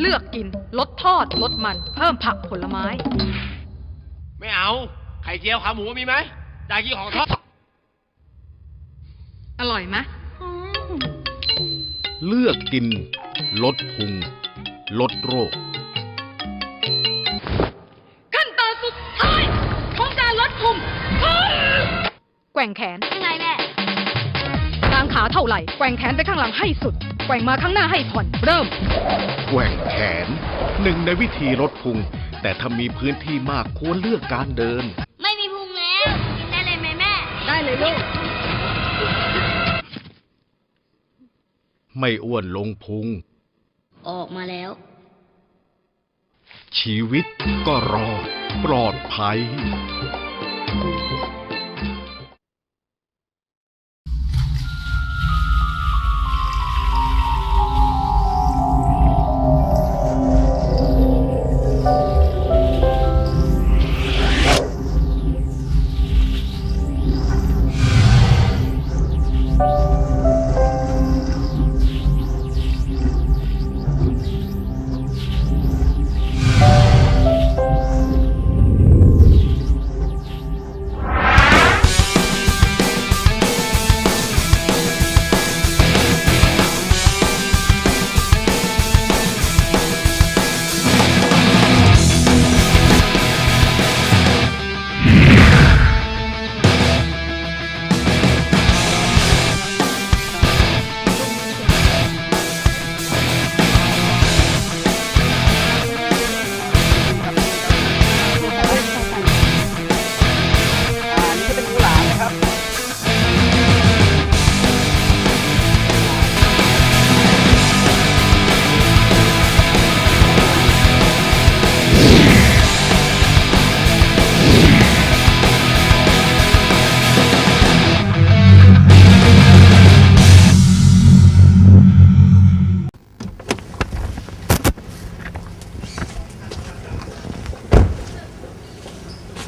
เลือกกิน ลดทอด ลดมัน เพิ่มผักผลไม้ ไม่เอา ไข่เจียวขาหมูมีไหมอยากกินของทอด อร่อยไหมเลือกกิน ลดพุง ลดโรค ขั้นตอนสุดท้ายของการลดพุงแกว่งแขนยังไงแม่กางขาเท่าไหร่แกว่งแขนไปข้างหลังให้สุด แกว่งมาข้างหน้าให้ผ่อน เริ่ม แกว่งแขน หนึ่งในวิธีลดพุง แต่ถ้ามีพื้นที่มากควรเลือกการเดิน ไม่มีพุงแล้วกินได้เลยไหมแม่ ได้เลยลูก ไม่อ้วนลงพุง ออกมาแล้ว ชีวิตก็รอดปลอดภัย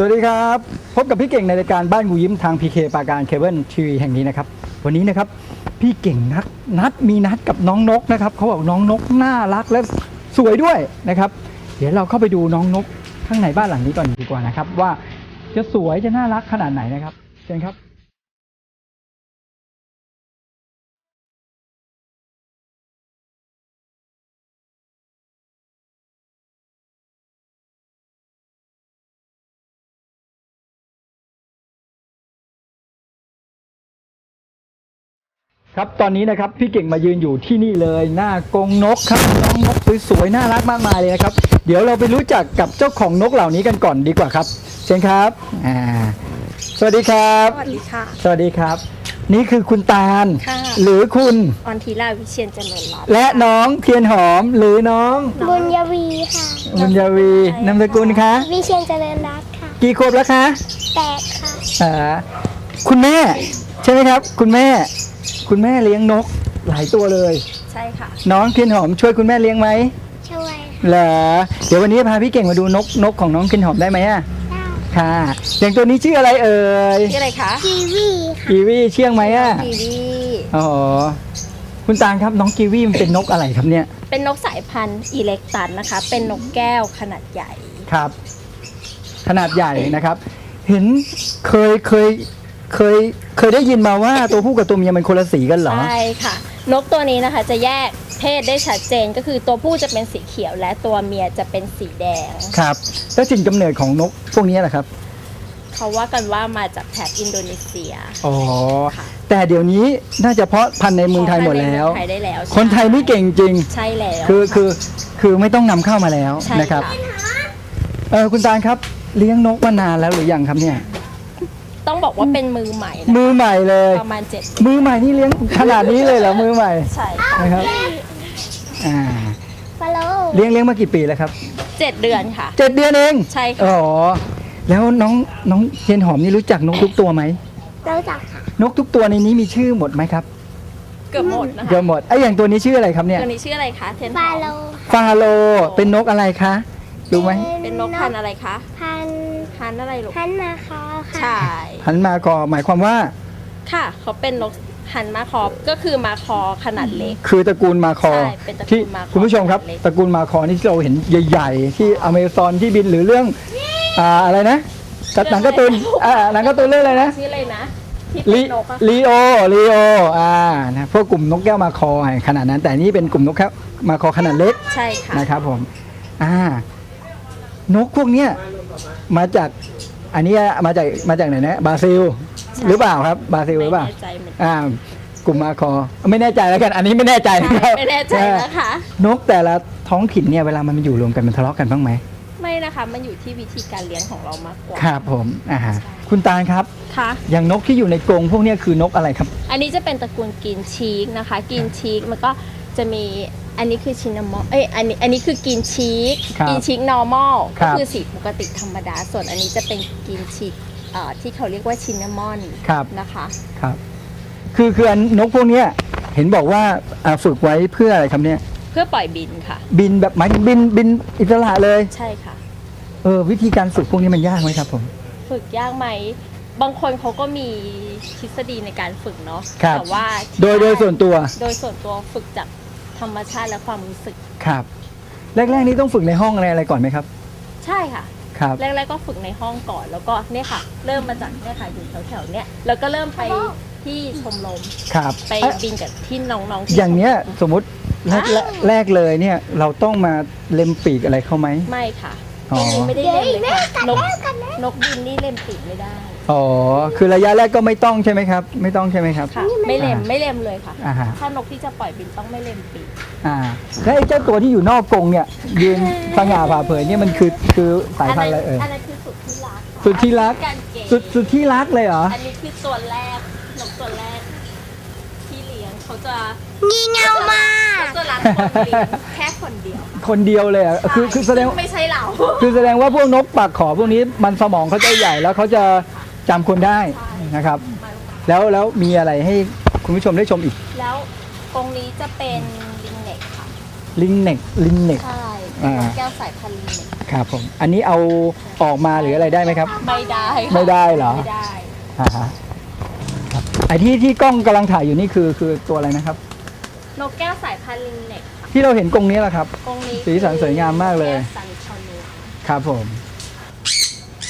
สวัสดีครับ พบกับพี่เก่งในรายการบ้านกูยิ้มทาง PK ปาการเคเบิลทีวีแห่งนี้นะครับ วันนี้นะครับพี่เก่งนัดนัดมีนัดกับน้องนกนะครับเขาบอกน้องนกน่ารักและสวยด้วยนะครับ เดี๋ยวเราเข้าไปดูน้องนกข้างในบ้านหลังนี้ก่อนดีกว่านะครับ ว่าจะสวยจะน่ารักขนาดไหนนะครับเชิญครับ ครับตอนนี้นะครับพี่เก่งมายืนอยู่ที่นี่เลยหน้ากรงนกครับน้องนกสวยๆน่ารักมากมายเลยนะครับ เดี๋ยวเราไปรู้จักกับเจ้าของนกเหล่านี้กันก่อนดีกว่าครับ เชิญครับอ่าสวัสดีครับ สวัสดีค่ะ สวัสดีครับ นี่คือคุณตาล ค่ะ หรือคุณออนทีลาวิเชียนเจริญรัตน์และน้องเทียนหอมหรือน้องบุญยวีค่ะ บุญยวีนามสกุลคะ วิเชียนเจริญรัตน์ค่ะกี่ขวบแล้วคะแปดค่ะอ่าคุณแม่ ใช่ไหมครับ คุณแม่ คุณแม่เลี้ยงนกหลายตัวเลย ใช่ค่ะ น้องเทียนหอมช่วยคุณแม่เลี้ยงไหมช่วยเหรอเดี๋ยววันนี้พาพี่เก่งมาดูนกนกของน้องเทียนหอมได้ไหมอะได้ค่ะอย่างตัวนี้ชื่ออะไรเอ่ยชื่ออะไรคะกีวีค่ะกีวีเชื่องไหมอะกีวีอ๋อคุณตาลครับน้องกีวีมันเป็นนกอะไรครับเนี่ย เป็นนกสายพันธุ์อีเล็กตันนะคะ เป็นนกแก้วขนาดใหญ่ครับ ขนาดใหญ่นะครับ เห็นเคยเคย เคยเคยได้ยินมาว่าตัวผู้กับตัวเมียมันคนละสีกันเหรอ ใช่ค่ะ นกตัวนี้นะคะจะแยกเพศได้ชัดเจนก็คือตัวผู้จะเป็นสีเขียว และตัวเมียจะเป็นสีแดง ครับ แล้วถิ่นกำเนิดของนกพวกนี้แหละครับ เขาว่ากันว่ามาจากแถบอินโดนีเซียอ๋อ ค่ะแต่เดี๋ยวนี้น่าจะเพาะพันธุ์ในเมืองไทยหมดแล้วในเมืองไทยได้แล้วคนไทยนี่เก่งจริง ใช่แล้วคือคือคือไม่ต้องนำเข้ามาแล้วใช่นะครับค่ะ เออคุณตาลครับเลี้ยงนกมานานแล้วหรือยังครับเนี่ย ต้องบอกว่าเป็นมือใหม่นะมือใหม่เลย ประมาณเจ็ดมือใหม่นี่เลี้ยงขนาดนี้เลยเหรอมือใหม่ใช่ค่ะนะครับอ่าฟอลโล่เลี้ยงเลี้ยงมากี่ปีแล้วครับเจ็ดเดือนค่ะ เจ็ดเดือนเองใช่ค่ะอ๋อแล้วน้องน้องเทียนหอมนี่รู้จักนกทุกตัวไหมรู้จักค่ะนกทุกตัวในนี้มีชื่อหมดไหมครับเกือบหมดนะคะเกือบหมดไอ้อย่างตัวนี้ชื่ออะไรครับเนี่ยตัวนี้ชื่ออะไรคะเทนหฟาอมโลฟาโลเป็นนกอะไรคะรู้ไหมเป็นนกพันธุ์อะไรคะ พันพันธุ์อะไรลูกพันมาคอค่ะ ใช่หันมาคอหมายความว่า ค่ะ เขาเป็นนกพันธุ์มาคอก็คือมาคอขนาดเล็ก คือตระกูลมาคอใช่เป็นตระกูลที่มาคอคุณผู้ชมครับ ขนาดเล็ก ตระกูลมาคอนี่ที่เราเห็นใหญ่ ๆ ที่อเมซอนที่บินหรือเรื่องอ่าอะไรนะกับหนังการ์ตูนอ่าหนังการ์ตูนเรื่องอะไรนะ ชื่ออะไรนะที่ลีเป็นนกอะลีโอลีโออ่านะพวกกลุ่มนกแก้วมาคอขนาดนั้น แต่นี่เป็นกลุ่มนกแก้วมาคอขนาดเล็กใช่ค่ะ นะครับผม อ่า นกพวกเนี้ย มาจากอันนี้มาจากมาจากไหนนะบราซิล หรือเปล่าครับบราซิลหรือเปล่าไม่แน่ใจเหมือนกันอ่ากลุ่มมาคอ ไม่แน่ใจแล้วกัน อันนี้ไม่แน่ใจนะครับไม่แน่ใจนะคะ นกแต่ละท้องถิ่นเนี่ยเวลามันมาอยู่รวมกันมันทะเลาะกันบ้างไหมไม่นะคะมันอยู่ที่วิธีการเลี้ยงของเรามากกว่าครับผมอ่าฮะใช่คุณตาลครับค่ะอย่างนกที่อยู่ในกรงพวกเนี้ยคือนกอะไรครับ อันนี้จะเป็นตระกูลกินชีกนะคะ กินชีกมันก็จะมี อันนี้คือชินามอเอ้ยอันนี้อันนี้คือกินชีกครับกินชีก normal ครัก็บ คือสีปกติธรรมดา ส่วนอันนี้จะเป็นกินชีกเอ่อที่เขาเรียกว่าชินามอนครับ นะคะ ครับ คือคืออันนกพวกเนี้ยเห็นบอกว่าอ่าฝึกไว้เพื่ออะไรครับเนี่ย เพื่อปล่อยบินค่ะ บินแบบหมายถึงบินบินอิสระเลย ใช่ค่ะ เออวิธีการฝึกพวกนี้มันยากไหมครับผม ฝึกยากไหม บางคนเขาก็มีทฤษฎีในการฝึกเนาะครับ แต่ว่าที่โดยโดยส่วนตัว โดยส่วนตัวฝึกจาก ธรรมชาติและความรู้สึก ครับ แรก ๆ นี่ต้องฝึกในห้องอะไรอะไรก่อนไหมครับ ใช่ค่ะ ครับ แรกๆก็ฝึกในห้องก่อนแล้วก็เนี่ยค่ะ เริ่มมาจากเนี่ยค่ะอยู่แถวๆเนี่ยแล้วก็เริ่มไปที่ชมรมครับไปเอ๊ะบินกับที่น้องๆที่อย่างเนี้ยชมรมสมมติแรกแรกแรกเลยเนี่ยเราต้องมาเล็มปีกอะไรเข้าไหม ไม่ค่ะอ๋อตรงนี้ไม่ได้เล่นเลยค่ะนกนกบินนี่เล่นปีกไม่ได้ อ๋อ คือระยะแรกก็ไม่ต้องใช่ไหมครับ ไม่ต้องใช่ไหมครับ ค่ะ ไม่เล่มไม่เล่มเลยค่ะ อ่าฮะ ถ้านกที่จะปล่อยบินต้องไม่เล่มปีกอ่า แล้วไอ้เจ้าตัวที่อยู่นอกกรงเนี่ยยืนสง่าผ่าเผยเนี่ยมันคือคือสายพันธุ์อะไรเอ่ย อันนั้นคือสุดที่รักค่ะสุดที่รักการเกณฑ์สุดสุดที่รักเลยเหรอ อันนี้คือตัวแรกนกตัวแรก ที่เลี้ยงเขาจะงี่เง่ามากเขาจะรักคนเลี้ยงแค่คนเดียวคนเดียวเลยเหรอคือคือแสดงซึ่ไม่ใช่เรา คือแสดงว่าพวกนกปากขอพวกนี้มันสมองเขาจะใหญ่แล้วเขาจะ จำคนได้นะครับ แล้วแล้วมีอะไรให้คุณผู้ชมได้ชมอีก แล้วตรงนี้จะเป็นลิงเน็กค่ะ ลิงเน็กลิงเน็ก ใช่อ่านกแก้วสายพันธุ์ลิงเน็กครับผม อันนี้เอาออกมาหรืออะไรได้ไหมครับ ไม่ได้ค่ะไม่ได้เหรอ ไม่ได้ อ่าฮะครับไอที่ที่กล้องกำลังถ่ายอยู่นี่คือคือตัวอะไรนะครับ นกแก้วสายพันธุ์ลิงเน็กค่ะที่เราเห็นกรงนี้แหละครับ ตรงนี้สีสันสวยงามมากเลยแวสันคอนูครับผม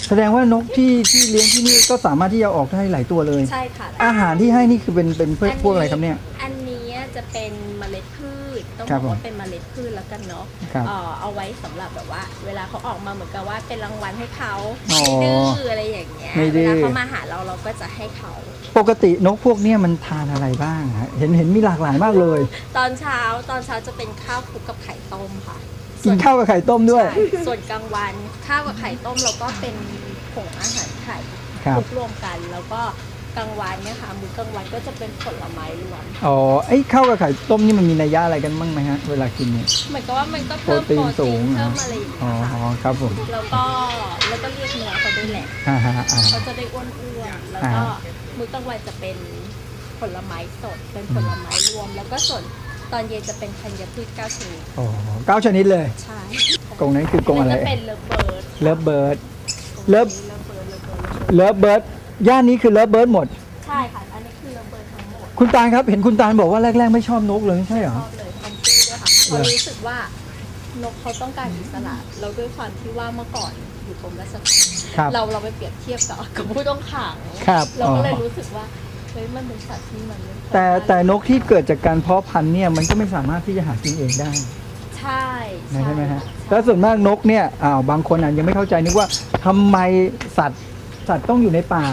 แสดงว่านกที่ที่เลี้ยงที่นี่ก็สามารถที่จะออกได้หลายตัวเลย ใช่ค่ะ อาหารที่ให้นี่คือเป็นเป็นพวกพวกอะไรครับเนี่ย อันนี้จะเป็นเมล็ดพืชต้องครับบอกผมว่าเป็นเมล็ดพืชแล้วกันเนาะครับเอ่อเอาไว้สำหรับแบบว่า เวลาเขาออกมาเหมือนกับว่าเป็นรางวัลให้เขาอ๋อไม่ดื้ออะไรอย่างเงี้ยไม่ดื้เวอ ลาเขามาหาเราเราก็จะให้เขา ปกตินกพวกเนี้ยมันทานอะไรบ้างฮะเห็นเห็นมีหลากหลายมากเลย ตอนเช้าตอนเช้าจะเป็นข้าวคลุกกับไข่ต้มค่ะ กินข้าวกับไข่ต้มด้วย ใช่ส่วนกลางวันข้าวกับไข่ต้มเราก็เป็นผงอาหารไข่ครับคลุกรวมกัน แล้วก็กลางวันเนี่ยค่ะมื้อกลางวันก็จะเป็นผลไม้รวมอ๋อไอ้ข้าวกับไข่ต้มนี่มันมีนัยยะอะไรกันบ้างไหมฮะเวลากินเนี่ย เหมือนกับว่ามันก็เพิ่มโปรตีนสูง เพิ่มอะไรอย่างอ๋อเงี้ยค่ะครับผมแล้วก็แล้วก็เรียกเนื้อเขาด้วยแหละอ่าฮะอ่าเขาจะได้อ้วนๆแล้วก็อ่ามื้อกลางวันจะเป็นผลไม้สดเป็นผลไม้รวม แล้วก็ส่วน ตอนเย็นจะเป็นธัญพืชเก้าชนิดอ๋อเก้าชนิดเลย ใช่กรงนั้นคือกรงอะไรนนี้จะเป็นเลิฟเบิร์ดเลิฟเบิร์ดเลิ Love ฟเบิร์ดเลิฟเบิร์ด เลิฟเบิร์ดเลิฟเบิร์ดย่านนี้คือเลิฟเบิร์ดหมด ใช่ค่ะ อันนี้คือเลิฟเบิร์ดทั้งหมดคุณตาลครับเห็นคุณตาลบอกว่าแรก ๆ ไม่ชอบนกเลยไม่ใช่เหรชอ อบเลยคอมปี้ด้วยค่ะเขารู้สึกว่านกเขาต้องการอิสระแล้วด้วยความที่ว่าเมื่อก่อนอยู่กรมราชทัณฑ์ครับ เราเราไปเปรียบเทียบกับกับผู้ต้องขัง ครับเราก็เลยอ๋อรู้สึกว่าเฮ้ยมันเป็นสัตว์ที่มันไม่ค่อย แต่น่าแต่นกที่เกิดจากการเพาะพันธุ์เนี่ยมันก็ไม่สามารถที่จะหากินเองได้ใช่ใช่ไหมฮะแล้วส่วนมากนกเนี่ยอ้าวบางคนอาจยังไม่เข้าใจนึกว่าทำไมสัตว์สัตว์ต้องอยู่ในป่า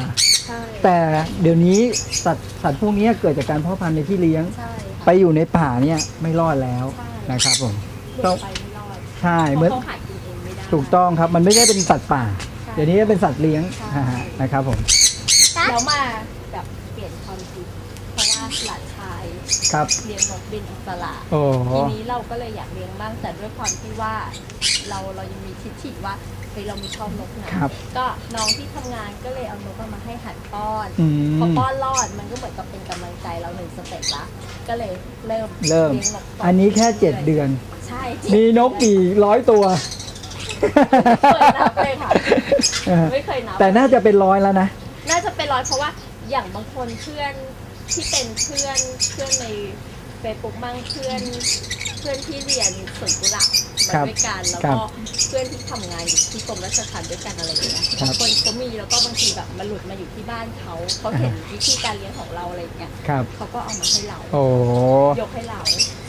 ใช่แต่เดี๋ยวนี้สัตว์สัตว์พวกเนี้ยเกิดจากการเพาะพันธุ์ในที่เลี้ยง ใช่ไปอยู่ในป่าเนี่ยไม่รอดแล้วใช่นะครับผมหลุดไปไม่รอดใช่เพเหมือนราะเขาหากินเองไม่ได้ ถูกต้องครับ มันไม่ใช่เป็นสัตว์ป่าใช่เดี๋ยวนี้เป็นสัตว์เลี้ยงใช่นะฮะนะครับผม แล้วมาแบบเปลี่ยนความคิด เพราะว่าหลานชายครับเลี้ยงนกบินอิสระโอ้ทีนี้เราก็เลยอยากเลี้ยงบ้างแต่ด้วยความที่ว่า เราเรายังมีทิฏฐิว่าเฮ้ยเราไม่ชอบนกนะครับ ก็น้องที่ทำงานก็เลยเอานกมาให้หัดป้อนอืพอม ป้อนรอดมันก็เหมือนกับเป็นกำลังใจเราหนึ่งสเต็ปละก็เลยเริ่มเริ่ม ลี้ยงนกต่อันนี้แค่เจ็ดเดือน ใช่มีนกกี่ร้อยตัว ไม่เคยนับเลยค่ะเออไม่เคยนับ แต่น่าจะเป็นร้อยแล้วนะ น่าจะเป็นร้อยเพราะว่าอย่างบางคนเพื่อน ที่เป็นเพื่อนเพื่อนในเฟซบุ๊กบ้างเพื่อนเพื่อนที่เรียนสวนกุหลาบมาครับด้วยกันแล้วครัก็บเพื่อนที่ทำงานอยู่ที่กรมราชทัณฑ์ด้วยกันอะไรอย่างเงี้ยครับคนเขามีแล้วก็บางทีแบบมาหลุดมาอยู่ที่บ้านเขาเขาเห็นวิธีการเลี้ยงของเราอะไรอย่างเงี้ยครับเขาก็เอามาให้เราโอ้ยกให้เรา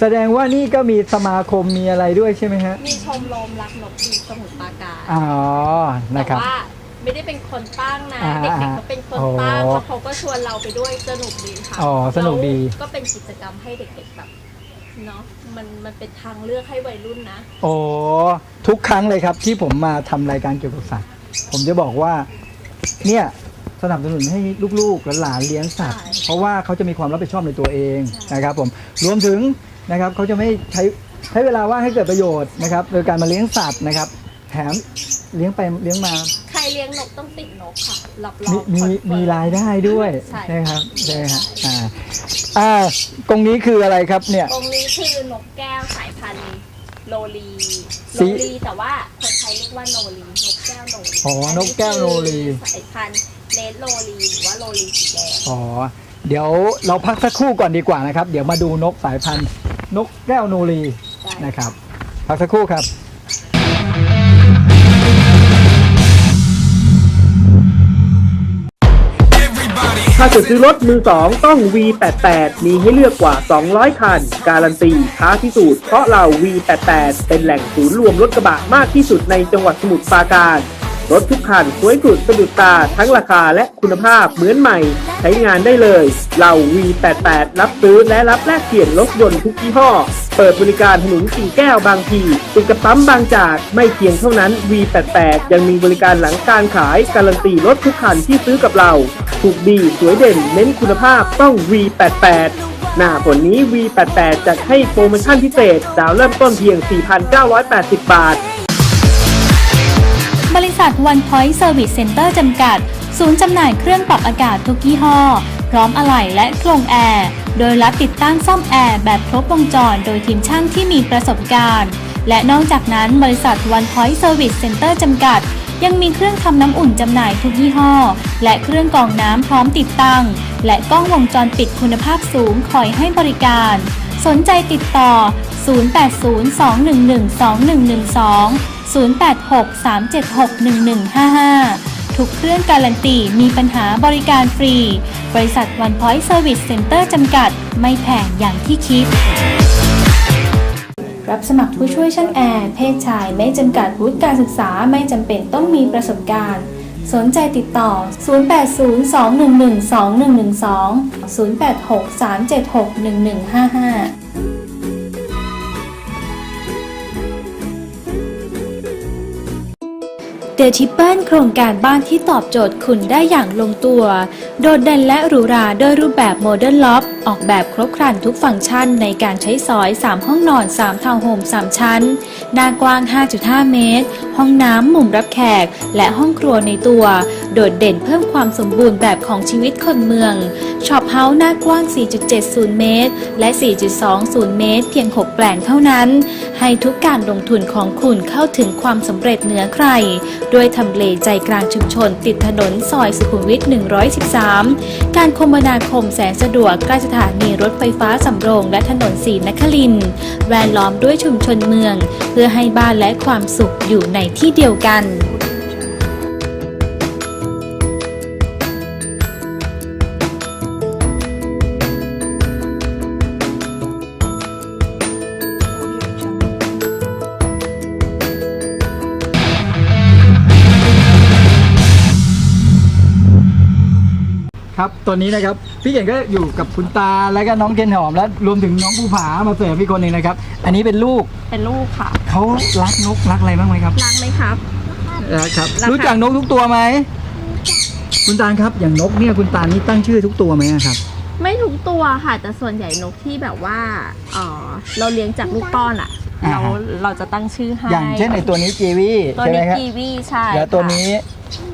แสดงว่านี่ก็มีสมาคมมีอะไรด้วยใช่ไหมฮะมีชมรมรักนกดีสมุทรปราการอ๋อแต่นะครับว่า ไม่ได้เป็นคนตั้งนะอ่าเด็กๆเขาเป็นคนตั้งอ๋อแล้วเขาก็ชวนเราไปด้วยสนุกดีค่ะอ๋อสนุกดี แล้วก็เป็นกิจกรรมให้เด็กๆแบบเนาะมันมันเป็นทางเลือกให้วัยรุ่นนะ โอ้ทุกครั้งเลยครับที่ผมมาทำรายการเกี่ยวกับสัตว์ ผมจะบอกว่า เนี่ยสนับสนุนให้ลูกๆหลานๆเลี้ยงสัตว์ ใช่เพราะว่าเขาจะมีความรับผิดชอบในตัวเองนะครับ ผมรวมถึงนะครับเขาจะไม่ใช้ใช้เวลาว่างให้เกิดประโยชน์นะครับ โดยการมาเลี้ยงสัตว์นะครับ แถมเลี้ยงไปเลี้ยงมาใคร เลี้ยงนกต้องติดนกค่ะรับรองมีมีคอนเฟิมีรายได้ด้วยใช่ นะครับใช่ครับอ่าอ่าตรงนี้คืออะไรครับเนี่ย ตรงนี้คือนกแก้วสายพันธุ์โลลีสีโลลีแต่ว่าคนไทยเรียกว่าโนลีนกแก้วโนลีอ๋อนกแก้วโนลีคือสายพันธุ์เลดโลลีหรือว่าโลลีสีแดง อ๋อเดี๋ยวเราพักสักครู่ก่อนดีกว่านะครับ เดี๋ยวมาดูนกสายพันธุ์ นกแก้วโนรีได้ นะครับ พักสักครู่ครับาจะซื้อรถมือสองต้อง V88 มีให้เลือกกว่า 200 คัน การันตีท้าพิสูจน์เพราะเรา V88 เป็นแหล่งศูนย์รวมรถกระบะมากที่สุดในจังหวัดสมุทรปราการ รถทุกคันสวยสุดสะดุดตาทั้งราคาและคุณภาพเหมือนใหม่ ใช้งานได้เลย เรา V88 รับซื้อและรับแลกเปลี่ยนรถยนต์ทุกยี่ห้อ เปิดบริการถนนกิ่งแก้วบางพีติดกับปั๊มบางจากไม่เพียงเท่านั้น V88 ยังมีบริการหลังการขาย การันตีรถทุกคันที่ซื้อกับเรา ถูกดีสวยเด่นเน้นคุณภาพต้อง V88 หน้าผลนี้ V88 จัดให้โปรโมชั่นพิเศษ ดาวเริ่มต้นเพียง 4,980 บาท ษัท One Point Service Center จำกัด ศูนย์จำหน่ายเครื่องปรับอากาศทุกยี่ห้อ พร้อมอะไหล่และโครงแอร์ โดยรับติดตั้งซ่อมแอร์แบบครบวงจร โดยทีมช่างที่มีประสบการณ์ และนอกจากนั้นบริษัท One Point Service Center จำกัด ยังมีเครื่องทำน้ำอุ่นจำหน่ายทุกยี่ห้อ และเครื่องกรองน้ำพร้อมติดตั้ง และกล้องวงจรปิดคุณภาพสูงคอยให้บริการ สนใจติดต่อ 0802112112 0863761155 ทุกเครื่องการันตีมีปัญหาบริการฟรี บริษัท One Point Service Center จำกัด ไม่แพงอย่างที่คิด รับสมัครผู้ช่วยช่างแอร์ เพศชายไม่จำกัดวุฒิการศึกษาไม่จำเป็นต้องมีประสบการณ์ สนใจติดต่อ 0802112112 0863761155เดทิปเปิลโครงการบ้านที่ตอบโจทย์คุณได้อย่างลงตัว โดดเด่นและหรูหราด้วยรูปแบบโมเดิร์นล็อบ ออกแบบครบครันทุกฟังก์ชันในการใช้สอย 3 ห้องนอน 3 ทาวน์โฮม 3 ชั้น หน้ากว้าง 5.5 เมตร ห้องน้ำมุมรับแขก และห้องครัวในตัว โดดเด่นเพิ่มความสมบูรณ์แบบของชีวิตคนเมือง ช็อปเฮาส์หน้ากว้าง 4.70 เมตร และ 4.20 เมตร เพียง 6 แปลงเท่านั้น ให้ทุกการลงทุนของคุณเข้าถึงความสำเร็จเหนือใคร ด้วยทำเลใจกลางชุมชน ติดถนนซอยสุขุมวิท 113 การคมนาคมแสนสะดวกใกล้สถานรถไฟฟ้าสำโรงและถนนสีนครินแวดล้อมด้วยชุมชนเมือง เพื่อให้บ้านและความสุขอยู่ในที่เดียวกัน ตอนนี้นะครับ พี่เก่งก็อยู่กับคุณตาและก็น้องเกนหอมและรวมถึงน้องภูผามาเสริมพี่คนหนึ่งนะครับ อันนี้เป็นลูกเป็นลูกค่ะเขารักนกรักอะไรบ้างไหมครับรักไหมครับ รักครับ รักค่ะ รู้จักนกทุกตัวไหมคุณตาลครับอย่างนกเนี่ยคุณตาลนี่ตั้งชื่อทุกตัวไหมอะครับ ไม่ทุกตัวค่ะ แต่ส่วนใหญ่นกที่แบบว่าเออเราเลี้ยงจากลูกป้อนอะ อ่าเราฮะ เราจะตั้งชื่อให้อย่างเช่นในตัวนี้กีวีตัวใช่ไหมนี้ครับกีวีใช่แล้วตัวค่ะนี้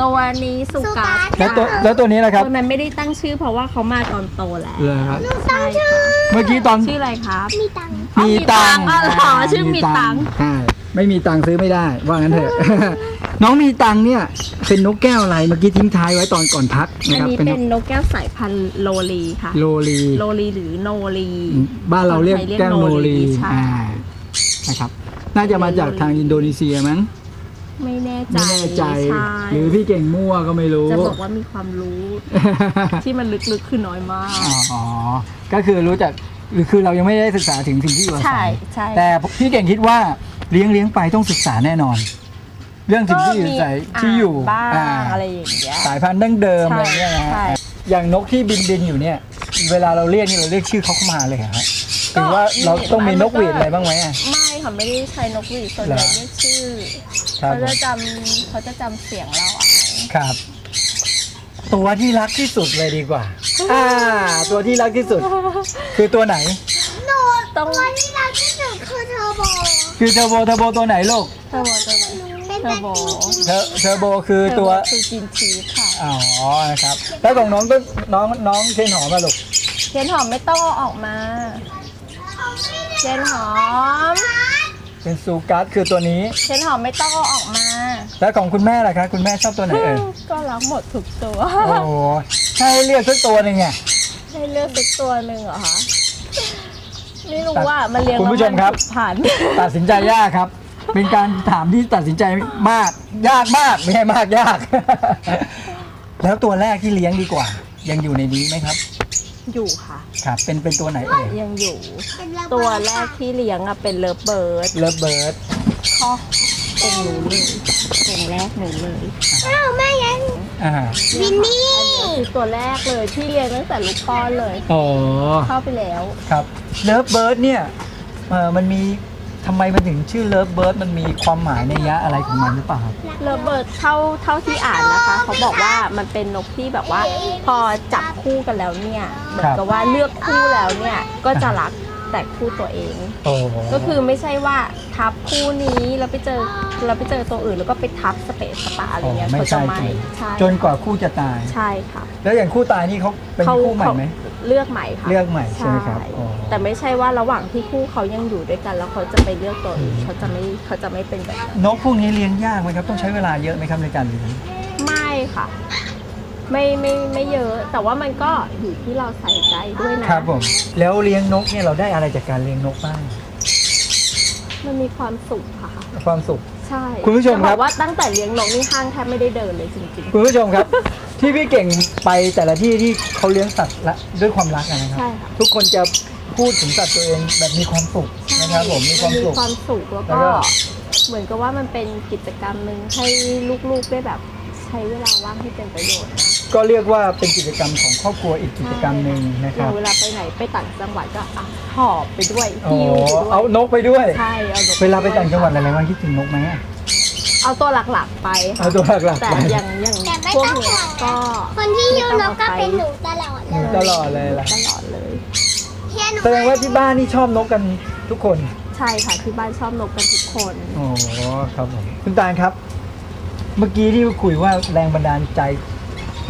ตัวนี้สุกัสแล้วตัวแล้วตัวนี้นะครับ ตัวนั้นไม่ได้ตั้งชื่อเพราะว่าเขามาตอนโตแล้วเหรอครับใช่ค่ะเมื่อกี้ตอนชื่ออะไรครับมีตังค์อ๋อมีตังค์มีตังค์อ๋อเหรอชื่อมีตังค์ใช่ไม่มีตังค์ซื้อไม่ได้ ว่างั้นเถอะ น้องมีตังค์เนี่ย เป็นนกแก้วอะไรเมื่อกี้ทิ้งท้ายไว้ตอนก่อนพักอันะนครับนี้เป็นเป็นนกนกแก้วสายพันธุ์โลลีค่ะ โลลีโลลีหรือโนลี บ้านเราเรียกคนไทยเรียกแก้วโนลีโนลีใช่ อ่านะครับ น่าจะมาจากทางอินโดนีเซียมั้ง ไม่แน่ใจไม่แน่ใจ ช่ หรือพี่เก่งมั่วก็ไม่รู้ จะบอกว่ามีความรู้ ที่มันลึกๆคือน้อยมาก อ๋อ ก็คือรู้จักหรือคือเรายังไม่ได้ศึกษาถึงสิ่งที่อยู่อาใช่ศัยใช่ แต่พี่เก่งคิดว่าเลี้ยงเลี้ยงไปต้องศึกษาแน่นอน เรื่องสิ่งที่อยู่อาศัยที่อยู่บ้างอ่าอะไรอย่างเงี้ย สายพันธุ์ดั้งเดิมใช่อะไรเงี้ยนะฮะใช่ อย่างนกที่บินบินอยู่เนี่ย เวลาเราเรียกนี่เราเรียกชื่อเขาเข้ามาเลยเหรอฮะหรือว่าเราต้องมีนกหวีดอะไรบ้างไหมอะไม่ ค่ะไม่ได้ใช้นกหวีดส่วนใหญ่เหรอเรียกชื่อครับเขาผจะมจำเขาจะจำเสียงเราเอาครับ ตัวที่รักที่สุดเลยดีกว่า อ่า ตัวที่รักที่สุด คือตัวไหน หนูต้องตัวที่รักที่สุดคือเทอร์โบคือเทอร์โบเทอร์โบตัวไหนลูกเทอร์โบเทอร์โบ เป็นเทแบอบร์โบ เทอร์เทอร์โบคือตัว เทอร์โบคือกินชีสค่ะอ๋อนะครับ แล้วของน้องก็น้องน้องเชนหอมมาลูก เทียนหอมไม่ต้องเอาออกมา เทียนหอม เป็นซูกัสคือตัวนี้เทียนหอมไม่ต้องเอาออกมาแล้วของคุณแม่ล่ะคะคุณแม่ชอบตัวไหนเอ่ยก็รักหมดทุกตัวโอ้โหให้เรียกสักตัวหนึ่งไง ให้เลือกสักตัวหนึ่งเหรอคะไม่รู้ว่ามันเลี้ยงคุณผู้ชมครับ ผ่านตัดสินใจยากครับ เป็นการถามที่ตัดสินใจมาก ยากมากไม่ใช่มากยาก แล้วตัวแรกที่เลี้ยงดีกว่า ยังอยู่ในนี้ไหมครับ อยู่ค่ะ ครับ เป็นเป็นตัวไหนเอ่ยยังอยู่เป็นระเบิดตัวแรกที่เลี้ยงอะเป็นเลิฟเบิร์ดเลิฟเบิร์ดข้อเป็นหนูเลยเป็นแรกหนูเลยอ้าวแม่ยังอ่าวินนี่อันนี้คือตัวแรกเลยที่เลี้ยงตั้งแต่ลูกป้อนเลยอ๋อเข้าไปแล้วครับเลิฟเบิร์ดเนี่ยเออมันมี ทำไมมันถึงชื่อเลิฟเบิร์ดมันมีความหมายในยยะอะไรของมันหรือเปล่าครับ เลิฟเบิร์ดเท่าเท่าที่อ่านนะคะ เขาบอกว่ามันเป็นนกที่แบบว่า พอจับคู่กันแล้วเนี่ยเหมือนกับว่าเลือกคู่แล้วเนี่ยก็จะรัก แต่คู่ตัวเอง โอ้ก็คือไม่ใช่ว่าทับคู่นี้แล้วไปเจอเราไปเจอตัวอื่นแล้วก็ไปทับสเปซสปาอะไรเงี้ยไม่เขาจะใช่ไม่จริงใช่จนกว่าคู่จะตาย ใช่ค่ะ แล้วอย่างคู่ตายนี่เขาเป็นเขาคู่ใหม่ไหมเขาเลือกใหม่ค่ะเลือกใหม่ใช่ไหมครับอ๋อแต่ไม่ใช่ว่าระหว่างที่คู่เขายังอยู่ด้วยกัน แล้วเขาจะไปเลือกตัวอื่นเขาจะไม่เขาจะไม่เป็นแบบนั้นนกพวกนี้เลี้ยงยากไหมครับต้องใช้เวลาเยอะไหมครับในการเลี้ยงไม่ค่ะ ไม่ไม่ไม่เยอะ แต่ว่ามันก็อยู่ที่เราใส่ใจด้วยนะครับผม แล้วเลี้ยงนกเนี่ยเราได้อะไรจากการเลี้ยงนกบ้าง มันมีความสุขค่ะ ความสุข ใช่คุณผู้ชมครับ จะอกว่าตั้งแต่เลี้ยงนกนี่ห้างแทบไม่ได้เดินเลยจริงคุณผู้ชมครับ ที่พี่เก่งไปแต่ละที่ที่เขาเลี้ยงสัตว์ละด้วยความรักอะนะครับ ใช่ค่ะทุกคนจะพูดถึงสัตว์ตัวเองแบบมีความสุขๆนะครับผมมีความนมีสุข ความสุขแล้วแล้วก็ ก็ เหมือนกับว่ามันเป็นกิจกรรมหนึ่งให้ลูกๆได้แบบใช้เวลาว่างให้เป็นประโยชน์นะก็เรียกว่าเป็นกิจกรรมของครอบครัวอีกกิจกรรมหนึ่งนะคอรัย่าบงเวลาไปไหนไปต่างจังหวัดก็อะหอบไปด้วยโอ้หิ้วไปด้วยเอานกไปด้วย ใช่เอานกเวลาไปต่างจังหวัดหลายๆวันคิดถึงนกไหมอะเอาตัวหลักๆไปค่ะเอาตัวหลักๆแต่ไปอย่างอย่างแต่ไม่พวกต้องเนี้ห่ยวงก็คนที่ยูนกก็เป็นหนูตลอดหเลนูยตลอดเลยล่ะตลอดเลย เฮียหนูแสดงว่าที่บ้านนี่ชอบนกกันทุกคนใช่ค่ะที่บ้านชอบนกกันทุกคน โอ้ครับผมคุณตาลครับ เมื่อกี้ที่คุยว่าแรงบันดาลใจ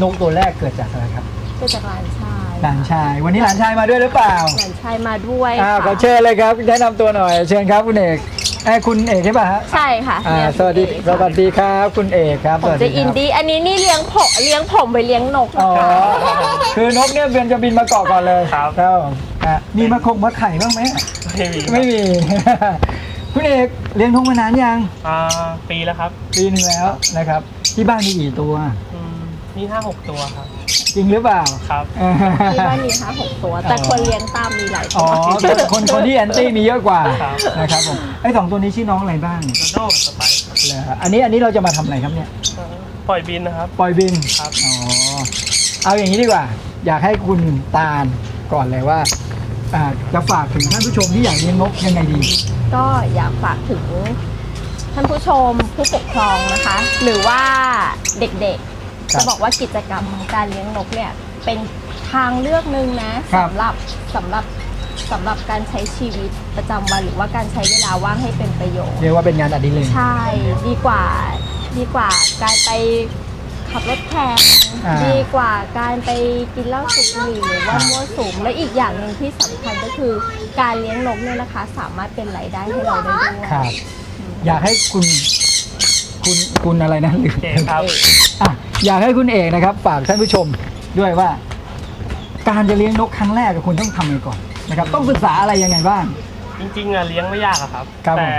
นกตัวแรกเกิดจากอะไรครับก็จากหลานชายหลานชาย วันนี้หลานชายมาด้วยหรือเปล่าหลานชายมาด้วยอ้าวขอค่ะเชิญเลยครับแนะนำตัวหน่อย เชิญครับคุณเอกเอ้ยคุณเอกใช่ป่ะฮะใช่ค่ะอ่าเนี่ยสวัสดีคุณเอกสวัสดีครับ คุณเอกครับผมสวัสจะดีอินครับดี้อันนี้นี่เลี้ยงผมเลี้ยงผมไปเลี้ยงนกอ๋นะอคะคือนกเนี่ยเบียนจะบินมาเกาะก่อนเลยครับครับผมอะมีมาคงมาไข่บ้างไหมไม่มีไม่มี คุณเอกเลี้ยงนกมานานยังอ่าปีแล้วครับปีหนึงแล้วนะครับ ที่บ้านมีกี่ตัว อืมมีห้าหกตัวครับ จริงหรือเปล่า ครับ ที่บ้านมีห้าหกตัว แต่คนเลี้ยงตามมีหลายตัอ๋อวคนคนคนที่แอนตี้มีเยอะกว่าครับ นะครับผมไอ้สองตัวนี้ชื่อน้องอะไรบ้างโดโดสไปร์เหรออันนี้อันนี้เราจะมาทำอะไรครับเนี่ยเอ่อปล่อยบินนะครับ ปล่อยบินครับ อ๋อ เอาอย่างนี้ดีกว่า อยากให้คุณตาลก่อนเลยว่าอ่าจะฝากถึงท่านผู้ชมที่อยากเลี้ยงนกยังไงดี ก็อยากฝากถึงท่านผู้ชมผู้ปกครองนะคะ หรือว่าเด็กๆครับจะบอกว่ากิจกรรมการเลี้ยงนกเนี่ยเป็นททางเลือกหนึ่งนะครับ สำหรับสำหรับสำหรับการใช้ชีวิตประจำวันหรือว่าการใช้เวลาว่างให้เป็นประโยชน์ เรียกว่าเป็นงานอดิเรกใช่ดีกว่าดีกว่าการไป ขับรถแข่งอ่า ดีกว่าการไปกินเหล้าสูบบุหรี่หรือว่ามั่วสุมและอีกอย่างหนึ่งที่สำคัญก็คือ การเลี้ยงนกเนี่ยนะคะ สามารถเป็นรายได้ให้เราได้ด้วย ครับ อยากให้คุณคุณคุณอะไรนะลืมเอกครับ อะอยากให้คุณเอกนะครับฝากท่านผู้ชมด้วยว่า การจะเลี้ยงนกครั้งแรกกับคุณต้องทำอะไรก่อนนะครับ ต้องศึกษาอะไรยังไงบ้าง จริงๆอะเลี้ยงไม่ยากอะครับ ครับแต่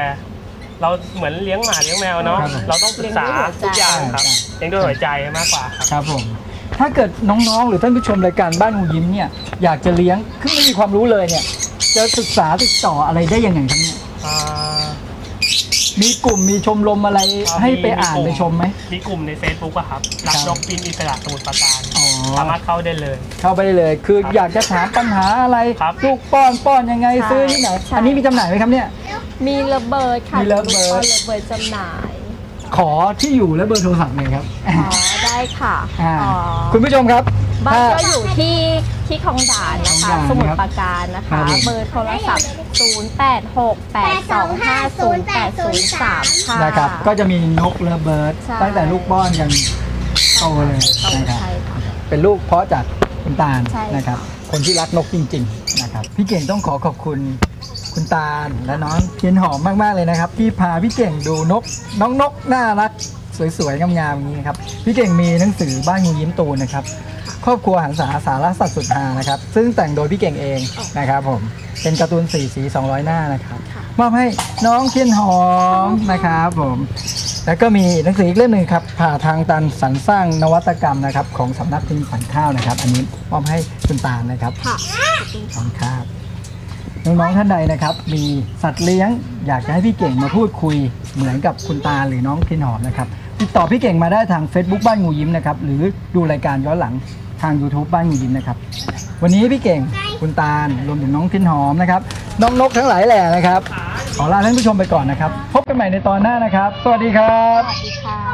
เราเหมือนเลี้ยงหมาเลี้ยงแมวเนาะครับผมเราต้องศึกษาทุกอย่างครับใช่เลี้ยงด้วยหัวใจมากกว่าครับ ครับผม ถ้าเกิดน้องๆ หรือท่านผู้ชมรายการบ้านงูยิ้มเนี่ยอยากจะเลี้ยงคือไม่มีความรู้เลยเนี่ย จะศึกษาติดต่ออะไรได้ยังไงครับเนี่ยอ่า มีกลุ่มมีชมรมอะไรครับให้ไปมีอ่านมีกลุ่มไปชมไหม มีกลุ่มใน Facebook อะครับ รักครับนกบินอิสระสมุทรปราการ อ๋อ สามารถเข้าได้เลย เข้าไปได้เลย คือครับอยากจะถามปัญหาอะไรครับ ลูกป้อนป้อนยังไงใช่ซื้อที่ไหน ใช่ อันนี้มีจำหน่ายไหมครับเนี่ย มีระเบิดค่ะมีระเบิดลูกบอลระเบิดจำหน่ายขอที่อยู่และเบอร์โทรศัพท์หน่อยครับอ๋อได้ค่ะอ่าอ๋อคุณผู้ชมครับ บ้านถ้าก็อยู่ที่ที่คลองด่านนะคลองด่านคะสมุทครัรบปราการนะครัคะ บผม เบอร์โทรศัพท์ 0868250803 ค่ะ นะครับ ก็จะมีนกเลอเบิร์ดใช่ ตั้งแต่ลูกป้อนกันโตเลยโตนะครับ ใช่ค่ะ เป็นลูกเพาะจากคุณตาลใช่ นะครับ คนที่รักนกจริง ๆ นะครับ พี่เก่งต้องขอขอบคุณ คุณตาลและน้องเทียนหอมมากๆเลยนะครับ ที่พาพี่เก่งดูนก น้องนกน่ารัก สวยๆงามๆอย่างนี้นะครับพี่เก่งมีหนังสือบ้านงูยิ้มตูนนะครับครอบครัวหันษาสารสัตว์สุดฮานะครับ ซึ่งแต่งโดยพี่เก่งเองนะครับผมเป็นการ์ตูนสีสี 200 หน้านะครับมอบให้น้องเทียนหอมนะครับผมแล้วก็มีหนังสืออีกเล่มหนึ่งครับผ่าทางตันสรรสร้างนวัตกรรมนะครับ ของสำนักพิมพ์ขวัญข้าวนะครับ อันนี้มอบให้คุณตาลนะครับค่ะขอบคุณครับ น้องๆท่านใดนะครับ มีสัตว์เลี้ยง อยากจะให้พี่เก่งมาพูดคุยเหมือนกับคุณตาหรือน้องพินหอมนะครับติดต่อพี่เก่งมาได้ทาง Facebook บ้านงูยิ้มนะครับหรือดูรายการย้อนหลังทาง YouTube บ้านงูยิ้มนะครับ วันนี้พี่เก่งคุณตาลรวมถึงน้องพินหอมนะครับน้องนกทั้งหลายแหล่นะครับ ขอลาท่านผู้ชมไปก่อนนะครับ พบกันใหม่ในตอนหน้านะครับ สวัสดีครับ สวัสดีค่ะ